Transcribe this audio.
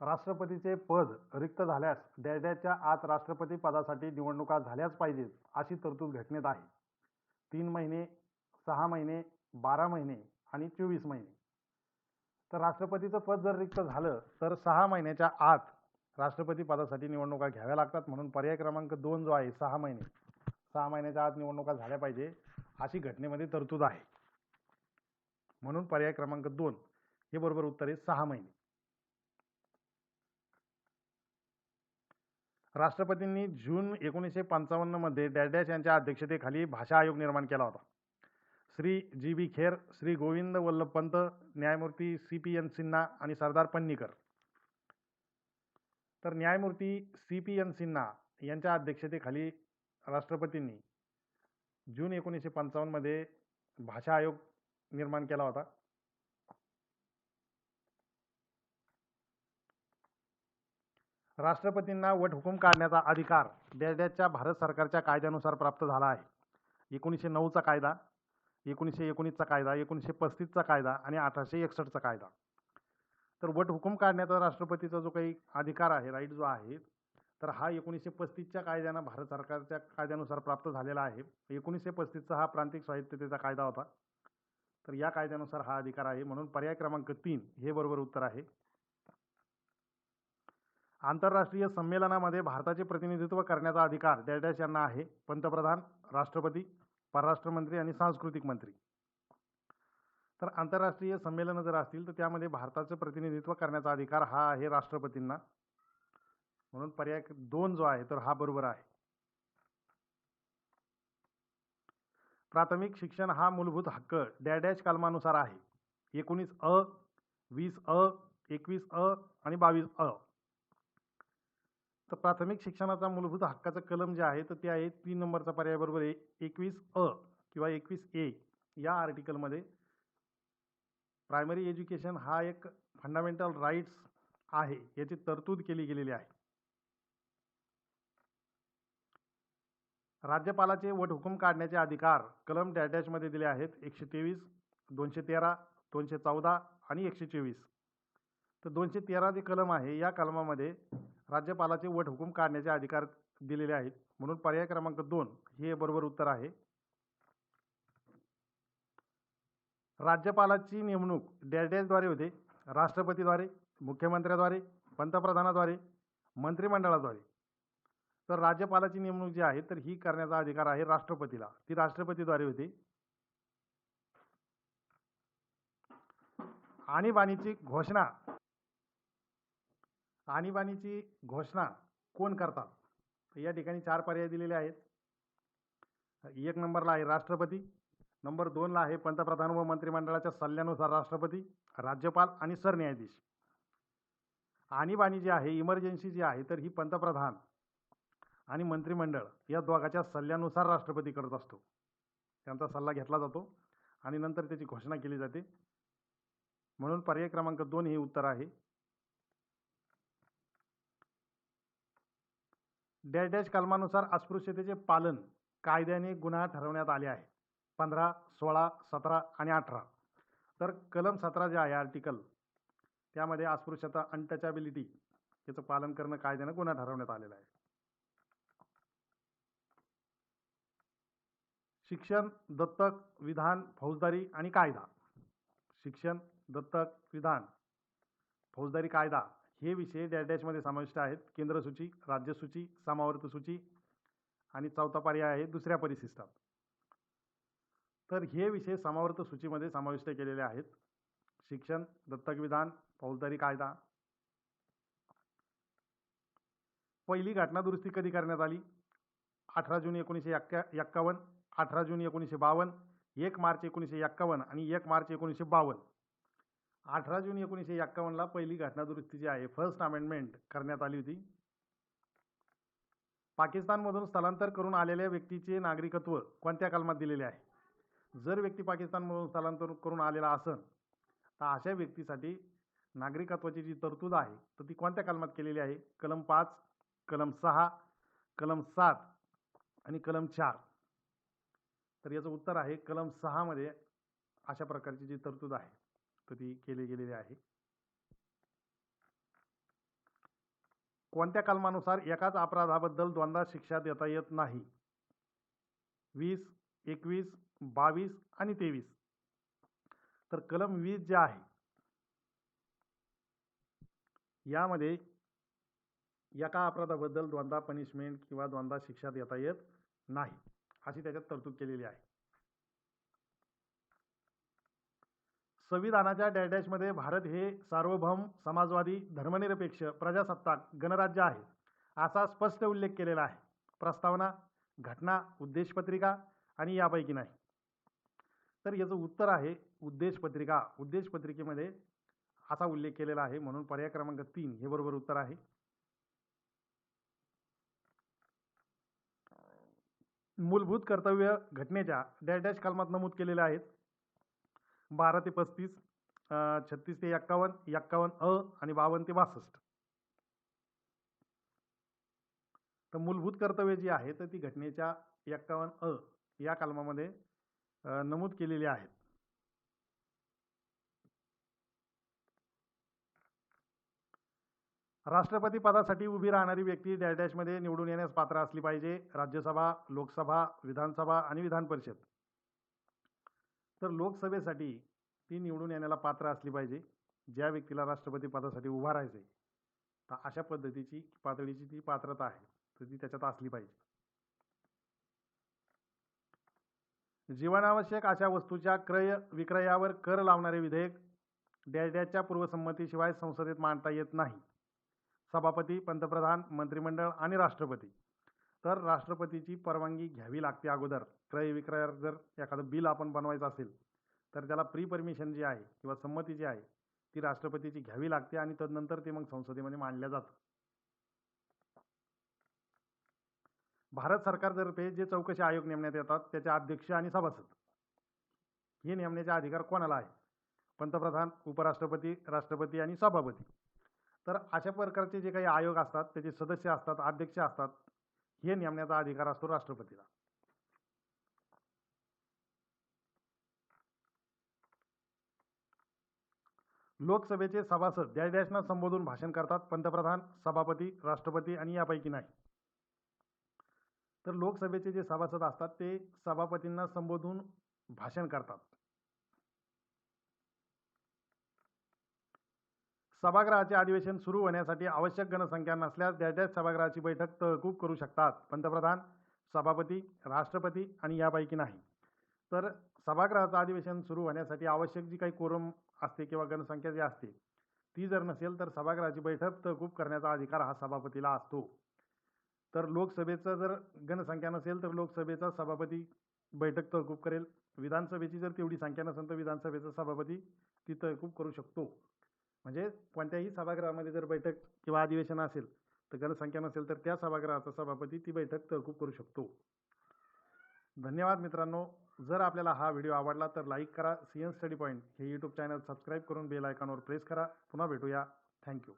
राष्ट्रपतीचे पद रिक्त झाल्यास डॅडॅच्या आत राष्ट्रपती पदासाठी निवडणुका झाल्याच पाहिजेत अशी तरतूद घटनेत आहे. तीन महिने सहा महिने बारा महिने आणि चोवीस महिने. तर राष्ट्रपतीचं पद जर रिक्त झालं तर सहा महिन्याच्या आत राष्ट्रपती पदासाठी निवडणुका घ्याव्या लागतात म्हणून पर्याय क्रमांक दोन जो आहे सहा महिने. सहा महिन्याच्या आत निवडणुका झाल्या पाहिजे अशी घटनेमध्ये तरतूद आहे. म्हणून पर्याय क्रमांक दोन हे बरोबर उत्तर आहे सहा महिने. राष्ट्रपतींनी जून एकोणीसशे पंचावन्नमध्ये डॅडॅश यांच्या अध्यक्षतेखाली भाषा आयोग निर्माण केला होता. श्री जी बी खेर श्री गोविंद वल्लभ पंत न्यायमूर्ती सी पी एन सिन्हा आणि सरदार पन्नीकर. तर न्यायमूर्ती सी पी एन सिन्हा यांच्या अध्यक्षतेखाली राष्ट्रपतींनी जून एकोणीसशे पंचावन्नमध्ये भाषा आयोग निर्माण केला होता. राष्ट्रपतींना वटहुकूम काढण्याचा अधिकार डॅडॅच्या भारत सरकारच्या कायद्यानुसार प्राप्त झाला आहे. एकोणीसशे नऊचा कायदा एकोणीसशे एकोणीसचा कायदा एकोणीसशे पस्तीसचा कायदा आणि अठराशे एकसष्टचा कायदा. तर वटहुकूम काढण्याचा राष्ट्रपतीचा जो काही अधिकार आहे राईट जो आहे तर हा एकोणीसशे पस्तीसच्या कायद्यानं भारत सरकारच्या कायद्यानुसार प्राप्त झालेला आहे. एकोणीसशे पस्तीसचा हा प्रांतिक स्वायत्ततेचा कायदा होता. तर या कायद्यानुसार हा अधिकार आहे म्हणून पर्याय क्रमांक तीन हे बरोबर उत्तर आहे. आंतरराष्ट्रीय संमेलनामध्ये भारताचे प्रतिनिधित्व करण्याचा अधिकार डॅडॅश यांना आहे. पंतप्रधान राष्ट्रपती परराष्ट्र मंत्री आणि सांस्कृतिक मंत्री. तर आंतरराष्ट्रीय संमेलनं जर असतील तर त्यामध्ये भारताचं प्रतिनिधित्व करण्याचा अधिकार हा आहे राष्ट्रपतींना. म्हणून पर्याय दोन जो आहे तर हा बरोबर आहे. प्राथमिक शिक्षण हा मूलभूत हक्क डॅडॅश कलमानुसार आहे. एकोणीस अ वीस अ एकवीस अ आणि बावीस अ. तर प्राथमिक शिक्षणाचा मूलभूत हक्काचं कलम जे आहे तर ते आहे तीन नंबरचा पर्याय बरोबर आहे एकवीस अ किंवा एकवीस ए या आर्टिकलमध्ये प्रायमरी एज्युकेशन हा एक फंडामेंटल राईट्स आहे याची तरतूद केली गेलेली आहे. राज्यपालाचे वटहुकूम काढण्याचे अधिकार कलम डॅडॅशमध्ये दिले आहेत एकशे तेवीस दोनशे तेरा दोनशे चौदा आणि एकशे चोवीस तर दोनशे तेरा जे कलम आहे या कलमामध्ये राज्यपालाचे वटहुकूम काढण्याचे अधिकार दिलेले आहेत. म्हणून पर्याय क्रमांक दोन हे बरोबर उत्तर आहे. राज्यपालाची नेमणूक डॅडेजद्वारे होते राष्ट्रपतीद्वारे मुख्यमंत्र्याद्वारे पंतप्रधानाद्वारे मंत्रिमंडळाद्वारे. तर राज्यपालाची नेमणूक जी आहे तर ही करण्याचा अधिकार आहे राष्ट्रपतीला. ती राष्ट्रपतीद्वारे होते. आणीबाणीची घोषणा आणीबाणीची घोषणा कोण करतात? या ठिकाणी चार पर्याय दिलेले आहेत. एक नंबरला आहे राष्ट्रपती. नंबर दोनला आहे पंतप्रधान व मंत्रिमंडळाच्या सल्ल्यानुसार राष्ट्रपती राज्यपाल आणि सरन्यायाधीश. आणीबाणी जी आहे इमर्जन्सी जी आहे तर ही पंतप्रधान आणि मंत्रिमंडळ या दोघाच्या सल्ल्यानुसार राष्ट्रपती करत असतो. त्यांचा सल्ला घेतला जातो आणि नंतर त्याची घोषणा केली जाते. म्हणून पर्याय क्रमांक दोन हे उत्तर आहे. डॅश डॅश कलमानुसार अस्पृश्यतेचे पालन कायद्याने गुन्हा ठरवण्यात आले आहे. पंधरा सोळा सतरा आणि अठरा. तर कलम सतरा जे आहे आर्टिकल त्यामध्ये अस्पृश्यता अनटचॅबिलिटी याचं पालन करणं कायद्यानं गुन्हा ठरवण्यात आलेला आहे. शिक्षण दत्तक विधान फौजदारी आणि कायदा. शिक्षण दत्तक विधान फौजदारी कायदा. हे विषय डॅश डॅशमध्ये समाविष्ट आहेत. केंद्र सूची राज्य सूची समावर्त सूची आणि चौथा पर्याय आहे दुसऱ्या परिशिष्टात. तर हे विषय समावर्त सूचीमध्ये समाविष्ट केलेले आहेत. शिक्षण दत्तक विधान फौजदारी कायदा. पहिली घटना दुरुस्ती कधी करण्यात आली? अठरा जून एकोणीसशे एक्का एक्कावन्न अठरा जून एकोणीसशे बावन्न एक मार्च एकोणीसशे एक्कावन्न आणि एक मार्च एकोणीसशे बावन्न. अठरा जून एकोणीसशे एक्कावन्नला पहिली घटनादुरुस्ती आहे. फर्स्ट अमेंडमेंट करण्यात आली होती. पाकिस्तानमधून स्थलांतर करून आलेल्या व्यक्तीचे नागरिकत्व कोणत्या कलमात दिलेले आहे? जर व्यक्ती पाकिस्तानमधून स्थलांतर करून आलेला असेल तर अशा व्यक्तीसाठी नागरिकत्वाची जी तरतूद आहे तर ती कोणत्या कलमात केलेली आहे? कलम पाच कलम सहा कलम सात आणि कलम चार. तर याचं उत्तर आहे कलम सहामध्ये अशा प्रकारची जी तरतूद आहे. तर ती केली गेलेली आहे. कोणत्या कलमानुसार एकाच अपराधाबद्दल दोनदा शिक्षा देता येत नाही? वीस एकवीस बावीस आणि तेवीस. तर कलम वीस जे आहे यामध्ये एका अपराधाबद्दल दोनदा पनिशमेंट किंवा दोनदा शिक्षा देता येत नाही अशी त्याच्यात तरतूद केलेली आहे. संविधानाच्या डॅडॅशमध्ये भारत हे सार्वभौम समाजवादी धर्मनिरपेक्ष प्रजासत्ताक गणराज्य आहे असा स्पष्ट उल्लेख केलेला आहे. प्रस्तावना घटना उद्देशपत्रिका आणि यापैकी नाही. तर याचं उत्तर आहे उद्देशपत्रिका. उद्देशपत्रिकेमध्ये असा उल्लेख केलेला आहे म्हणून पर्याय क्रमांक तीन हे बरोबर उत्तर आहे. मूलभूत कर्तव्य घटनेच्या डॅश कलमात नमूद केलेले आहेत. बारा ते पस्तीस छत्तीस ते एक्कावन्न एक्कावन्न अ आणि बावन्न ते बासष्ट. तर मूलभूत कर्तव्य जी आहे तर ती घटनेच्या एक्कावन्न अ या कलमामध्ये नमूद केलेली आहेत. राष्ट्रपती पदासाठी उभी राहणारी व्यक्ती डॅश डॅशमध्ये निवडून येण्यास पात्र असली पाहिजे. राज्यसभा लोकसभा विधानसभा आणि विधान परिषद तर लोकसभेसाठी ती निवडून येण्याला पात्र असली पाहिजे ज्या व्यक्तीला राष्ट्रपती पदासाठी उभा राहायचं आहे तर अशा पद्धतीची पातळीची ती पात्रता आहे तर ती त्याच्यात असली पाहिजे. जीवनावश्यक अशा वस्तूच्या क्रय विक्रयावर कर लावणारे विधेयक डॅश पूर्वसंमतीशिवाय संसदेत मांडता येत नाही. सभापती पंतप्रधान मंत्रिमंडळ आणि राष्ट्रपती. तर राष्ट्रपतीची परवानगी घ्यावी लागते अगोदर. क्रय विक्रयावर जर एखादं बिल आपण बनवायचं असेल तर त्याला प्री परमिशन जी आहे किंवा संमती जी आहे ती राष्ट्रपतीची घ्यावी लागते आणि तदनंतर ते मग संसदेमध्ये मांडल्या जातं. भारत सरकारतर्फे जे चौकशी आयोग नेमण्यात येतात त्याचे अध्यक्ष आणि सभासद. हे नेमण्याचा अधिकार कोणाला आहे? पंतप्रधान उपराष्ट्रपती राष्ट्रपती आणि सभापती. तर अशा प्रकारचे जे काही आयोग असतात त्याचे सदस्य असतात अध्यक्ष असतात हे नेमण्याचा अधिकार असतो राष्ट्रपतीला. लोकसभेचे सभासद डॅश डॅशना संबोधून भाषण करतात पंतप्रधान सभापती राष्ट्रपती आणि यापैकी नाही. तर लोकसभेचे जे सभासद असतात ते सभापतींना संबोधून भाषण करतात. सभागृहाचे अधिवेशन सुरू होण्यासाठी आवश्यक गणसंख्या नसल्यास डॅश डॅश सभागृहाची बैठक तहकूब करू शकतात पंतप्रधान सभापती राष्ट्रपती आणि यापैकी नाही. तर सभागृहाचं अधिवेशन सुरू होण्यासाठी आवश्यक जी काही कोरम असते किंवा गणसंख्या जी असते ती जर नसेल तर सभागृहाची बैठक तहकूब करण्याचा अधिकार हा सभापतीला असतो. तर लोकसभेचं जर गणसंख्या नसेल तर लोकसभेचा सभापती बैठक तहकूब करेल. विधानसभेची जर तेवढी संख्या नसेल तर विधानसभेचा सभापती ती तहकूब करू शकतो. म्हणजे कोणत्याही सभागृहामध्ये जर बैठक किंवा अधिवेशन असेल तर गणसंख्या नसेल तर त्या सभागृहाचा सभापती ती बैठक तहकूब करू शकतो. धन्यवाद मित्रांनो. जर आपल्याला हा व्हिडिओ आवडला तर लाईक करा. सी एन स्टडी पॉईंट हे यूट्यूब चॅनल सबस्क्राईब करून बेल आयकॉनवर प्रेस करा. पुन्हा भेटूया. थँक्यू.